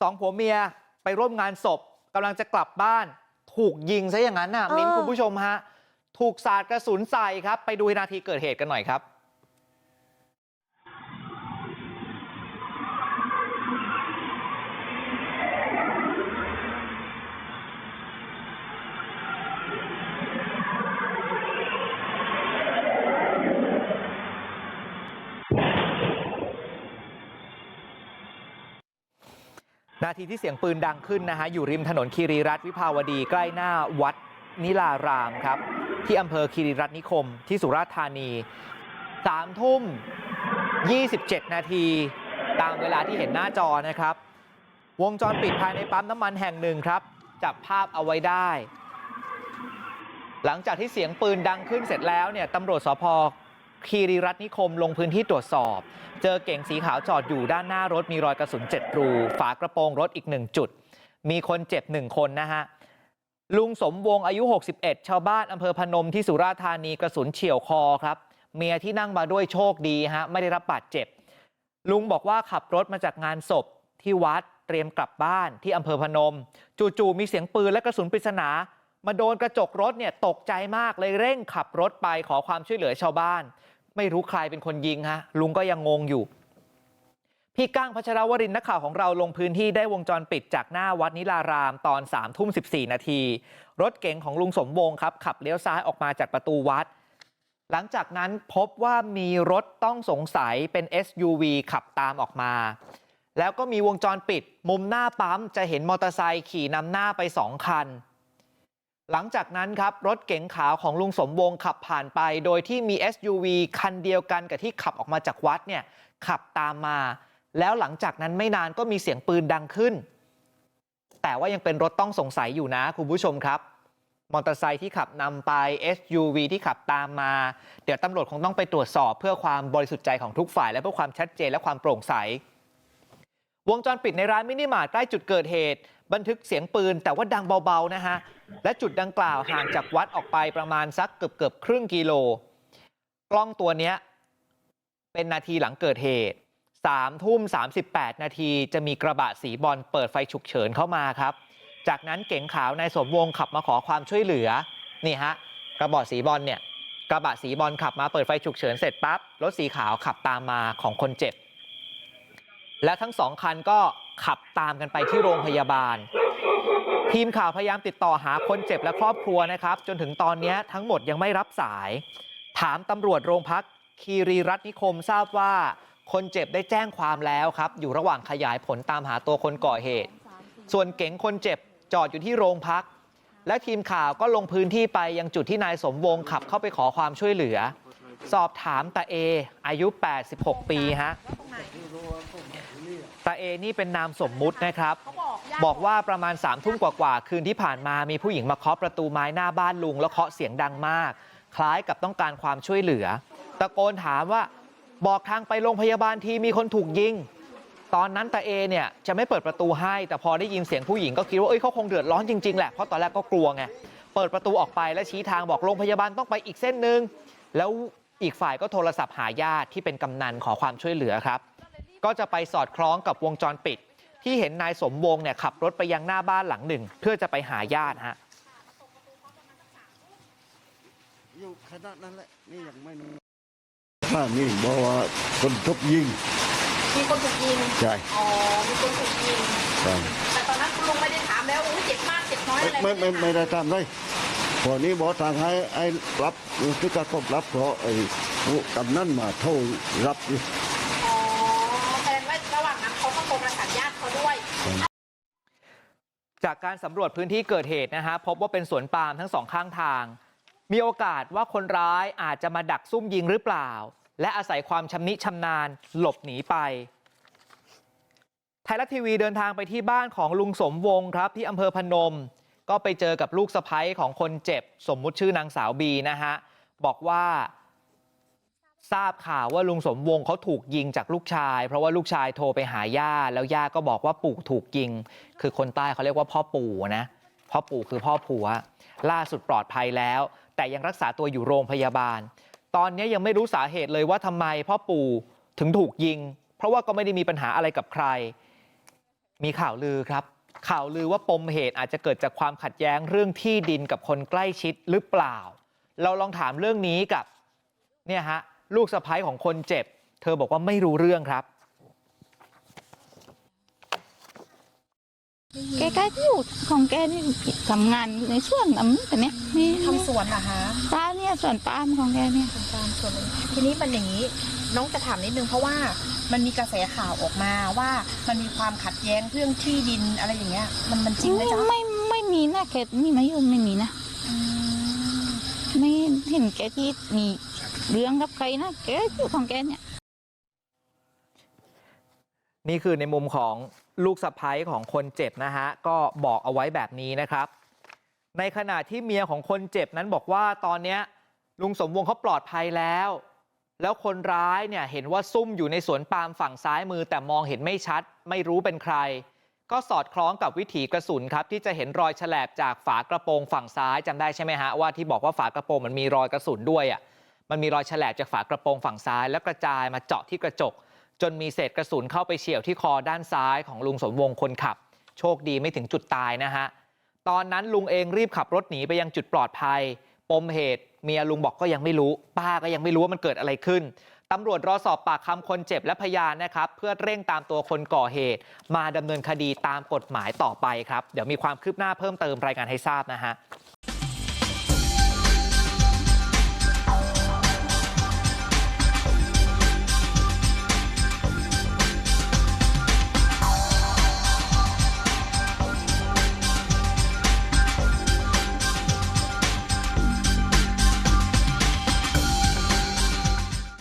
สองผัวเมียไปร่วมงานศพกำลังจะกลับบ้านถูกยิงซะอย่างนั้นน่ะเออมิ้นคุณผู้ชมฮะถูกสาดกระสุนใส่ครับไปดูนาทีเกิดเหตุกันหน่อยครับ นาทีที่เสียงปืนดังขึ้นนะฮะอยู่ริมถนนคีรีรัตวิภาวดีใกล้หน้าวัดนิลารามครับที่อำเภอคีรีรัตน์นิคม ที่สุราษฎร์ธานีสามทุ่ม 27 นาทีตามเวลาที่เห็นหน้าจอนะครับ วงจรปิดภายในปั๊มน้ำมันแห่งหนึ่งครับ จับภาพเอาไว้ได้ หลังจากที่เสียงปืนดังขึ้นเสร็จแล้วเนี่ยตำรวจสพ คีรีรัตนนิคมลงพื้นที่ตรวจสอบ เจอเก่งสีขาวจอดอยู่ด้านหน้ารถมีรอยกระสุน7รูฝากระโปรงรถอีก 1 จุด มีคนเจ็บ 1 คนนะฮะลุงสมวงอายุ 61 ชาวบ้านอำเภอพนมที่สุราษฎร์ธานีกระสุนเฉี่ยวคอครับเมียที่นั่งมาด้วยโชคดีฮะไม่ได้รับบาดเจ็บ ลุงบอกว่าขับรถมาจากงานศพที่วัดเตรียมกลับบ้านที่อำเภอพนม จู่ๆมีเสียงปืนและกระสุนปริศนา มาโดนกระจกรถเนี่ยตกใจมากเลยเร่งขับรถไปขอความช่วยเหลือชาวบ้าน ไม่รู้ใครเป็นคนยิงฮะลุงก็ยังงงอยู่ พี่ก้างพัชรวรินนักข่าวของเราลงพื้นที่ได้วงจรปิดจากหน้าวัดนิลารามตอน3ามทุ่มสินาที รถเก๋งของลุงสมวงครับ ขับเลี้ยวซ้ายออกมาจากประตูวัด หลังจากนั้นพบว่ามีรถต้องสงสัยเป็น SUV ขับตามออกมา แล้วก็มีวงจรปิด มุมหน้าปั๊มจะเห็นมอเตอร์ไซค์ขี่นำหน้าไปสองคัน หลังจากนั้นครับรถเก๋งขาวของลุงสมวงขับผ่านไปโดยที่มี SUV คันเดียวกันกับที่ขับออกมาจากวัดเนี่ยขับตามมา แล้วหลังจากนั้นไม่นานก็มีเสียงปืนดังขึ้น แต่ว่ายังเป็นรถต้องสงสัยอยู่นะคุณผู้ชมครับมอเตอร์ไซค์ที่ขับนำไป SUV ที่ขับตามมา เดี๋ยวตำรวจคงต้องไปตรวจสอบเพื่อความบริสุทธิ์ใจของทุกฝ่าย และเพื่อความชัดเจนและความโปร่งใส วงจรปิดในร้านมินิมาร์ทใกล้จุดเกิดเหตุ บันทึกเสียงปืนแต่ว่าดังเบาๆนะฮะและจุดดังกล่าวห่างจากวัดออกไปประมาณสักเกือบเกือบครึ่งกิโล กล้องตัวเนี้ยเป็นนาทีหลังเกิดเหตุ3ทุ่ม38นาทีจะมีกระบะสีบอลเปิดไฟฉุกเฉินเข้ามาครับ จากนั้นเก๋งขาวนายสมวงขับมาขอความช่วยเหลือนี่ฮะกระบะสีบอลเนี่ยกระบะสีบอลขับมาเปิดไฟฉุกเฉินเสร็จปั๊บรถสีขาวขับตามมาของคนเจ็บ และทั้งสองคันก็ ขับตามกันไปที่โรงพยาบาล ทีมข่าวพยายามติดต่อหาคนเจ็บและครอบครัวนะครับ จนถึงตอนนี้ทั้งหมดยังไม่รับสาย ถามตำรวจโรงพักคีรีรัตน์นิคมทราบว่า คนเจ็บได้แจ้งความแล้วครับ อยู่ระหว่างขยายผลตามหาตัวคนก่อเหตุ ส่วนเก๋งคนเจ็บจอดอยู่ที่โรงพัก และทีมข่าวก็ลงพื้นที่ไปยังจุดที่นายสมวงขับเข้าไปขอความช่วยเหลือ สอบถามตาเออายุ 86 ปีฮะ ตาเอนี่เป็นนามสมมุตินะครับ บอกว่าประมาณ3ามทุ่มกว่าๆคืนที่ผ่านมามีผู้หญิงมาเคาะประตูไม้หน้าบ้านลุง แล้วเคาะเสียงดังมาก คล้ายกับต้องการความช่วยเหลือ ตะโกนถามว่าบอกทางไปโรงพยาบาลทีมีคนถูกยิง ตอนนั้นตาเอเนี่ยจะไม่เปิดประตูให้ แต่พอได้ยินเสียงผู้หญิงก็คิดว่าเอ้ยเขาคงเดือดร้อนจริงๆแหละเพราะตอนแรกก็กลัวไงเปิดประตูออกไปและชี้ทางบอกโรงพยาบาลต้องไปอีกเส้นหนึ่งแล้วอีกฝ่ายก็โทรศัพท์หาญาติที่เป็นกำนันขอความช่วยเหลือครับ ก็จะไปสอดคล้องกับวงจรปิด ที่เห็นนายสมวงเนี่ยขับรถไปยังหน้าบ้านหลังหนึ่ง เพื่อจะไปหาญาติฮะอยู่ขนาดนั้นแหละนี่ยังไม่รู้ถ้านี่บอกว่าคนทุบยิงมีคนถูกยิงใช่อ๋อมีคนถูกยิงใช่แต่ตอนนั้นคุณลุงไม่ได้ถามแล้วโอ้เจ็บมากเจ็บน้อยอะไรไม่ไม่ไม่ด้ถาได้ทำได้พอนี้บอกทางให้ไอ้รับที่กระทบรับเพราะไอ้ผู้กำนั่นมาโทรรับอยู่ อ๋อแสดงว่าระหว่างนั้นเขาต้องโทรประสานญาติเขาด้วย จากการสำรวจพื้นที่เกิดเหตุนะฮะพบว่าเป็นสวนปาล์มทั้งสองข้างทาง มีโอกาสว่าคนร้ายอาจจะมาดักซุ่มยิงหรือเปล่า และอาศัยความชำนิชำนาญหลบหนีไปไทยรัฐทีวีเดินทางไปที่บ้านของลุงสมวงครับที่อำเภอพนม ก็ไปเจอกับลูกสะพ้ยของคนเจ็บ สมมุติชื่อนางสาวบีนะฮะบอกว่า ทราบข่าวว่าลุงสมวงเขาถูกยิงจากลูกชาย เพราะว่าลูกชายโทรไปหาย่าแล้วย่าก็บอกว่าปู่ถูกยิง คือคนใต้เขาเรียกว่าพ่อปู่นะพ่อปู่คือพ่อผัว ล่าสุดปลอดภัยแล้ว แต่ยังรักษาตัวอยู่โรงพยาบาล ตอนนี้ยังไม่รู้สาเหตุเลยว่าทำไมพ่อปู่ถึงถูกยิง เพราะว่าก็ไม่ได้มีปัญหาอะไรกับใคร มีข่าวลือครับ ข่าวลือว่าปมเหตุอาจจะเกิดจากความขัดแย้งเรื่องที่ดินกับคนใกล้ชิดหรือเปล่า เราลองถามเรื่องนี้กับเนี่ยฮะ ลูกสะพ้ยของคนเจ็บ เธอบอกว่าไม่รู้เรื่องครับแกก็อยู่ของแกนี่ทำงานอยู่ในสวนน้ำแต่เนี้ยนี่ทำสวนเหรอคะปลาเนี่ยสวนปาล์มของแกเนี่ยทำตามสวนเลยทีนี้มันอย่างนี้น้องจะถามนิดนึงเพราะว่ามันมีกระแสข่าวออกมาว่ามันมีความขัดแย้งเรื่องที่ดินอะไรอย่างเงี้ย มันมันจริงไหมจ๊ะไม่ไม่มีนะแกนี่มายุ่งไม่มีนะอืมไม่เห็นแกที่มี เรื่องกับใครนะแกอยู่ของแกเนี่ย นี่คือในมุมของลูกสะพ้ยของคนเจ็บนะฮะ ก็บอกเอาไว้แบบนี้นะครับ ในขณะที่เมียของคนเจ็บนั้นบอกว่าตอนเนี้ยลุงสมวงเขาปลอดภัยแล้ว แล้วคนร้ายเนี่ยเห็นว่าซุ่มอยู่ในสวนปาล์มฝั่งซ้ายมือ แต่มองเห็นไม่ชัด ไม่รู้เป็นใคร ก็สอดคล้องกับวิถีกระสุนครับ ที่จะเห็นรอยแฉลบจากฝากระโปรงฝั่งซ้ายจำได้ใช่ไหมฮะว่าที่บอกว่าฝากระโปรงมันมีรอยกระสุนด้วยอะ มันมีรอยแฉลบจากฝากระโปรงฝั่งซ้ายแล้วกระจายมาเจาะที่กระจก จนมีเศษกระสุนเข้าไปเฉี่ยวที่คอด้านซ้ายของลุงสมวงคนขับ โชคดีไม่ถึงจุดตายนะฮะตอนนั้นลุงเองรีบขับรถหนีไปยังจุดปลอดภัย ปมเหตุเมียลุงบอกก็ยังไม่รู้ ป้าก็ยังไม่รู้ว่ามันเกิดอะไรขึ้นตำรวจรอสอบปากคำคนเจ็บและพยานนะครับ เพื่อเร่งตามตัวคนก่อเหตุ มาดำเนินคดีตามกฎหมายต่อไปครับ เดี๋ยวมีความคืบหน้าเพิ่มเติมรายงานให้ทราบนะฮะ